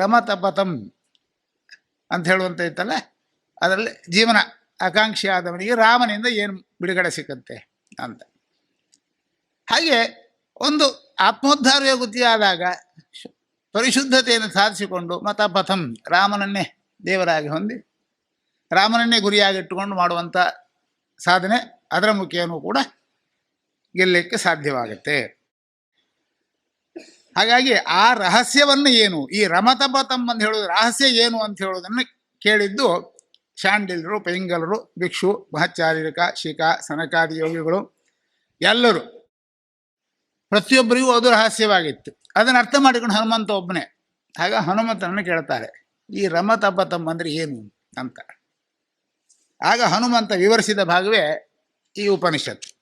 ರಮತಪತಂ ಅಂತ ಹೇಳುವಂತ ಇತ್ತಲ್ಲ, ಅದರಲ್ಲಿ ಜೀವನ ಆಕಾಂಕ್ಷಿ ಆದವನಿಗೆ ರಾಮನಿಂದ ಏನು ಬಿಡುಗಡೆ ಸಿಕ್ಕಂತೆ ಅಂತ. ಹಾಗೆ ಒಂದು ಆತ್ಮೋದ್ಧಾರ ಆದಾಗ ಪರಿಶುದ್ಧತೆಯನ್ನು ಸಾಧಿಸಿಕೊಂಡು ಮತಪಥಂ ರಾಮನನ್ನೇ ದೇವರಾಗಿ ಹೊಂದಿ, ರಾಮನನ್ನೇ ಗುರಿಯಾಗಿಟ್ಟುಕೊಂಡು ಮಾಡುವಂಥ ಸಾಧನೆ ಅದರ ಮುಖೇನೂ ಕೂಡ ಗೆಲ್ಲಕ್ಕೆ ಸಾಧ್ಯವಾಗುತ್ತೆ. ಹಾಗಾಗಿ ಆ ರಹಸ್ಯವನ್ನು ಏನು? ಈ ರಮತಪತಂ ಅಂತ ಹೇಳೋದು ರಹಸ್ಯ ಏನು ಅಂತ ಹೇಳೋದನ್ನು ಕೇಳಿದ್ದು ಶಾಂಡಿಲ್ರು ಪೈಂಗಲರು, ಭಿಕ್ಷು ಮಹಾಚಾರ್ಯರಿಕ ಶಿಖ ಸನಕಾದಿ ಯೋಗಿಗಳು ಎಲ್ಲರೂ. ಪ್ರತಿಯೊಬ್ಬರಿಗೂ ಅದು ರಹಸ್ಯವಾಗಿತ್ತು. ಅದನ್ನು ಅರ್ಥ ಮಾಡಿಕೊಂಡು ಹನುಮಂತ ಒಬ್ಬನೇ. ಆಗ ಹನುಮಂತನನ್ನು ಕೇಳ್ತಾರೆ. ಈ ರಮತಪಥಂ ಅಂದ್ರೆ ಏನು ಅಂತ. ಆಗ ಹನುಮಂತ ವಿವರಿಸಿದ ಭಾಗವೇ ಈ ಉಪನಿಷತ್ತು.